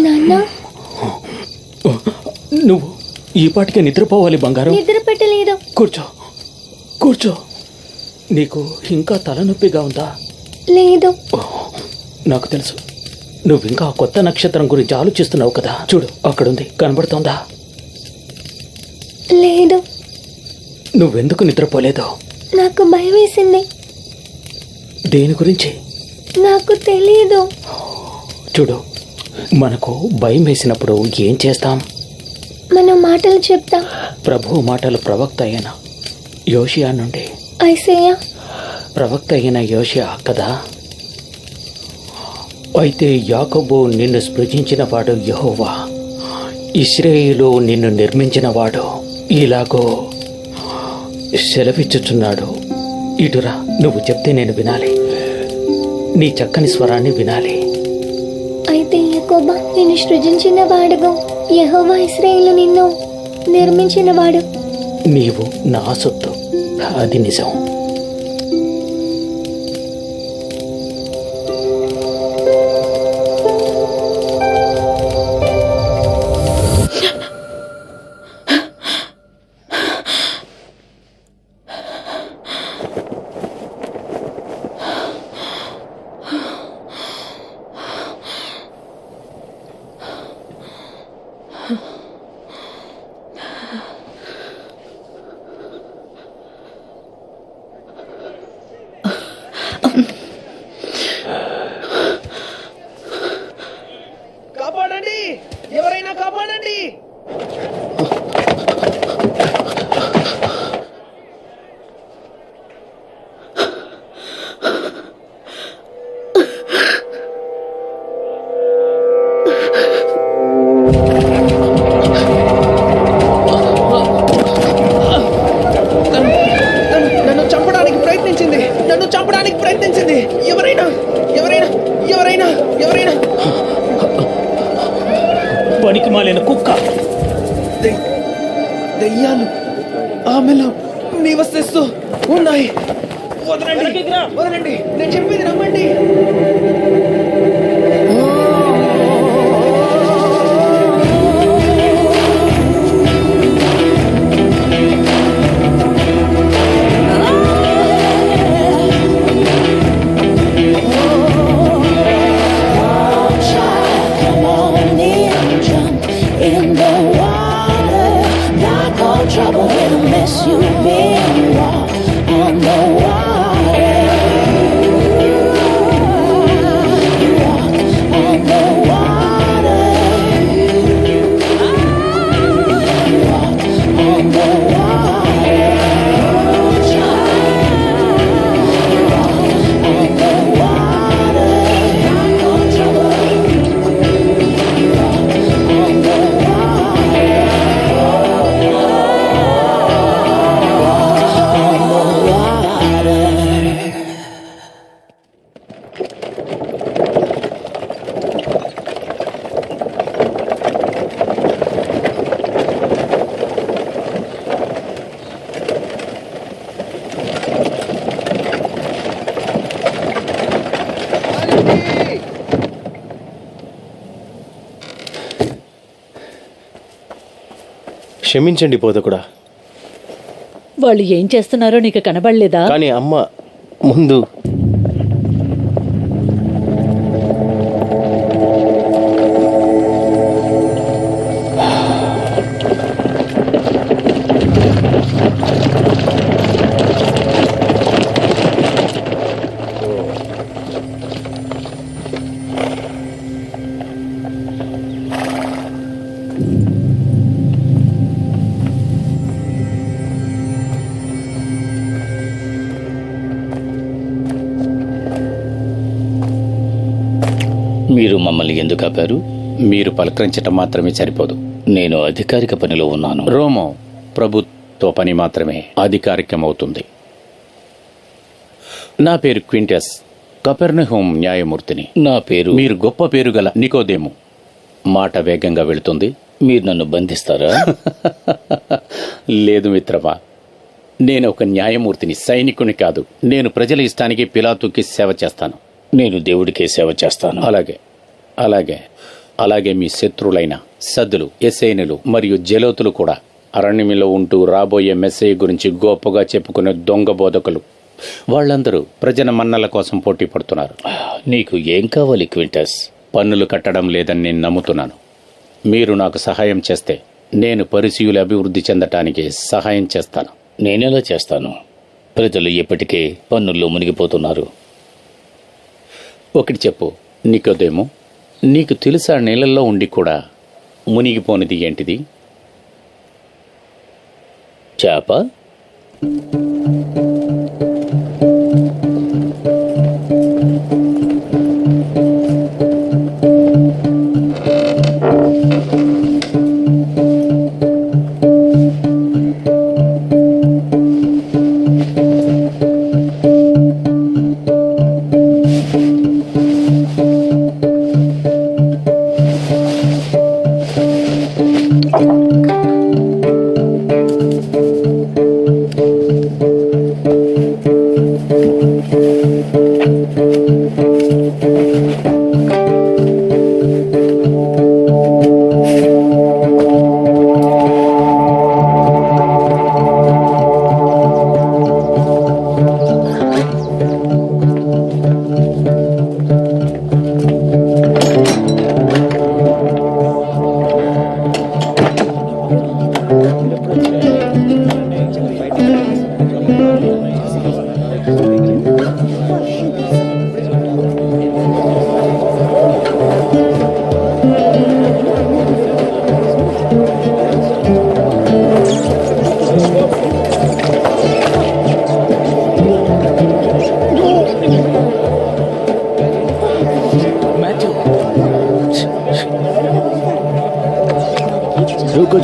నాన్న. నువ్వు ఈ పాటికే నిద్రపోవాలి బంగారం. నిద్ర పెట్టలేదు. కూర్చో. కూర్చో. నీకు ఇంకా తలనొప్పిగా ఉందా? లేదు. నాకు తెలుసు. నువ్వు ఇంకా కొత్త నక్షత్రం గురించి ఆలోచిస్తున్నావు కదా. చూడు అక్కడుంది. కనబడుతోందా? లేదు. నువ్వెందుకు నిద్రపోలేదో? నాకు భయం వేసింది దేని గురించి? నాకు తెలియదు చూడు మనకు భయం వేసినప్పుడు ఏం చేస్తాం? మనం మాటలు చెప్తాం. ప్రభు మాటలు ప్రవక్త అయిన యోషియా నుండి ఐసయ్య. ప్రవక్త అయిన యోషియా కదా? అయితే యాకోబు నిన్ను స్పృశించిన వాడు యహోవా. ఇస్రాయేలు నిన్ను నిర్మించిన వాడు ఇలాగో సెలవిచ్చుచున్నాడు. ఇటురా నువ్వు చెప్తే నేను వినాలి. నీ చక్కని స్వరాన్ని వినాలి. అయితే యకోబా నిన్ను సృజించిన వాడుగు యహోవా ఇస్రాయేలు నిన్ను నిర్మించిన వాడు. నీవు నా సొత్తు. Nada de misión. ప్రయత్నించింది ఎవరైనా ఎవరైనా ఎవరైనా ఎవరైనా. పనికి మాలిన కుక్క. దెయ్- దెయ్యాలు ఆమెలో నివసిస్తూ ఉన్నాయి. వదలండి వదలండి. నేను చెప్పేది నమ్మండి. trouble, it'll miss you. క్షమించండి బోధకుడా. వాళ్ళు ఏం చేస్తున్నారో నీకు కనబడలేదా? కానీ అమ్మ ముందు మీరు మమ్మల్ని ఎందుకు ఆపారు? మీరు పలకరించటం మాత్రమే సరిపోదు. నేను అధికారిక పనిలో ఉన్నాను. రోమో ప్రభుత్వ పని మాత్రమే అధికారికమవుతుంది. నా పేరు క్వింటస్ కపెర్నహోం న్యాయమూర్తిని. నా పేరు మీరు గొప్ప పేరు గల నికోదేము. మాట వేగంగా వెళుతుంది. మీరు నన్ను బంధిస్తారా? లేదు మిత్రమా. నేను ఒక న్యాయమూర్తిని సైనికుని కాదు. నేను ప్రజల ఇష్టానికి పిలాతుకి సేవ చేస్తాను. నేను దేవుడికే సేవ చేస్తాను. అలాగే. అలాగే అలాగే మీ శత్రువులైన సద్దులు ఎస్ఐనులు మరియు జలోతులు కూడా అరణ్యంలో ఉంటూ రాబోయే మెస్సేజ్ గురించి గొప్పగా చెప్పుకునే దొంగ బోధకులు. వాళ్ళందరూ ప్రజల మన్నల కోసం పోటీ పడుతున్నారు. నీకు ఏం కావాలి క్వింటస్? పన్నులు కట్టడం లేదని నేను నమ్ముతున్నాను. మీరు నాకు సహాయం చేస్తే నేను పరిశీయులు అభివృద్ధి చెందటానికి సహాయం చేస్తాను. నేనెలా చేస్తాను? ప్రజలు ఇప్పటికే పన్నుల్లో మునిగిపోతున్నారు. ఒకటి చెప్పు నీకోదేమో? నీకు తెలుసా నీళ్ళల్లో ఉండి కూడా మునిగిపోనిది ఏంటిది? చేప?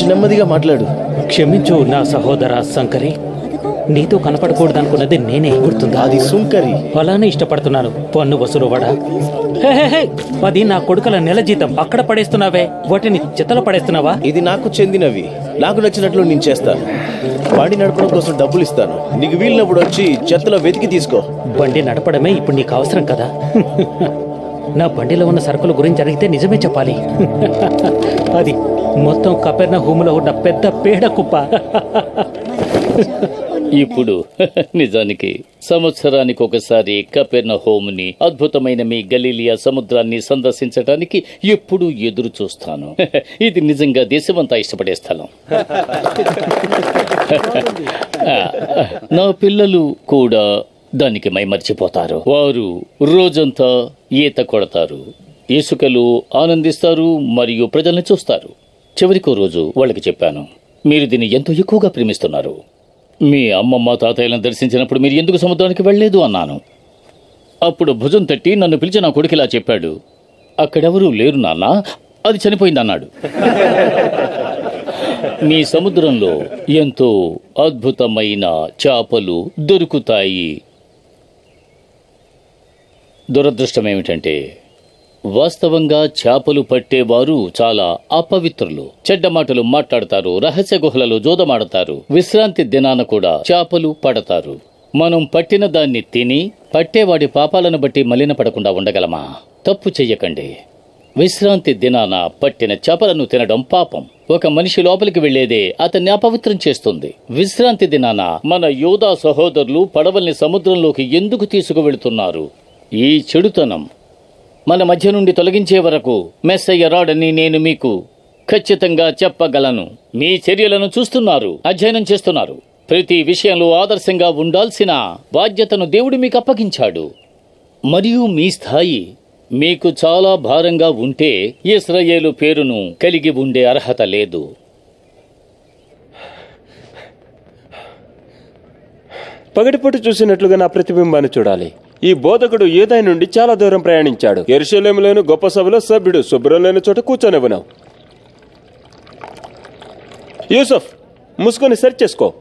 కొంచెం నెమ్మదిగా మాట్లాడు. క్షమించు నా సహోదర శంకరి. నీతో కనపడకూడదనుకున్నది నేనే గుర్తుందా? అది సుంకరి అలానే ఇష్టపడుతున్నాను. పన్ను వసూలు వడా. హే, హే, హే, అది నా కొడుకుల నెల జీతం. అక్కడ పడేస్తున్నావే. వాటిని చెత్తలో పడేస్తున్నావా? ఇది నాకు చెందినవి. నాకు నచ్చినట్లు నేను చేస్తాను. బండి నడపడం కోసం డబ్బులు ఇస్తాను. నీకు వీలినప్పుడు వచ్చి చెత్తలో వెతికి తీసుకో. బండి నడపడమే ఇప్పుడు నీకు అవసరం కదా? నా బండిలో ఉన్న సరుకుల గురించి అడిగితే నిజమే చెప్పాలి. అది మొత్తం కపెర్న హూములో ఉన్న పెద్ద పేడ కుప్ప. ఇప్పుడు నిజానికి సంవత్సరానికి ఒకసారి కపెర్న హోమ్ని అద్భుతమైన మీ గలీలియా సముద్రాన్ని సందర్శించడానికి ఎప్పుడూ ఎదురు చూస్తాను. ఇది నిజంగా దేశమంతా ఇష్టపడే స్థలం. నా పిల్లలు కూడా దానికి మైమర్చిపోతారు. వారు రోజంతా ఈత కొడతారు. ఇసుకలు ఆనందిస్తారు మరియు ప్రజల్ని చూస్తారు. చివరికో రోజు వాళ్ళకి చెప్పాను మీరు దీన్ని ఎంతో ఎక్కువగా ప్రేమిస్తున్నారు. మీ అమ్మమ్మ తాతయ్యలను దర్శించినప్పుడు మీరు ఎందుకు సముద్రానికి వెళ్ళలేదు? అన్నాను. అప్పుడు భుజం తట్టి నన్ను పిలిచి నా కొడుకు ఇలా చెప్పాడు అక్కడెవరూ లేరు నాన్న అది చనిపోయింది అన్నాడు మీ సముద్రంలో ఎంతో అద్భుతమైన చేపలు దొరుకుతాయి. దురదృష్టం ఏమిటంటే వాస్తవంగా చేపలు పట్టేవారు చాలా అపవిత్రులు. చెడ్డ మాటలు మాట్లాడతారు రహస్య గుహలలో జోదమాడతారు విశ్రాంతి దినాన కూడా చేపలు పడతారు. మనం పట్టిన దాన్ని తిని పట్టేవాడి పాపాలను బట్టి మలిన పడకుండా ఉండగలమా? తప్పు చెయ్యకండి. విశ్రాంతి దినాన పట్టిన చేపలను తినడం పాపం. ఒక మనిషి లోపలికి వెళ్ళేదే అతన్ని అపవిత్రం చేస్తుంది. విశ్రాంతి దినాన మన యోధా సహోదరులు పడవల్ని సముద్రంలోకి ఎందుకు తీసుకువెళుతున్నారు? ఈ చెడుతనం మన మధ్య నుండి తొలగించే వరకు మెస్సయ్య రాడని నేను మీకు ఖచ్చితంగా చెప్పగలను. మీ చర్యలను చూస్తున్నారు అధ్యయనం చేస్తున్నారు. ప్రతి విషయంలో ఆదర్శంగా ఉండాల్సిన బాధ్యతను దేవుడు మీకు అప్పగించాడు. మరియు మీ స్థాయి మీకు చాలా భారంగా ఉంటే ఇస్రయేలు పేరును కలిగి ఉండే అర్హత లేదు. పగటిపూట చూసినట్లుగా నా ప్రతిబింబాన్ని చూడాలి. ఈ బోధకుడు యూదాయి నుండి చాలా దూరం ప్రయాణించాడు. ఎరుషలేములోని గొప్ప సభలో సభ్యుడు శుభ్రం లేని చోట కూర్చొనివ్వను. యూసఫ్ ముసుకొని సెర్చ్ చేసుకో.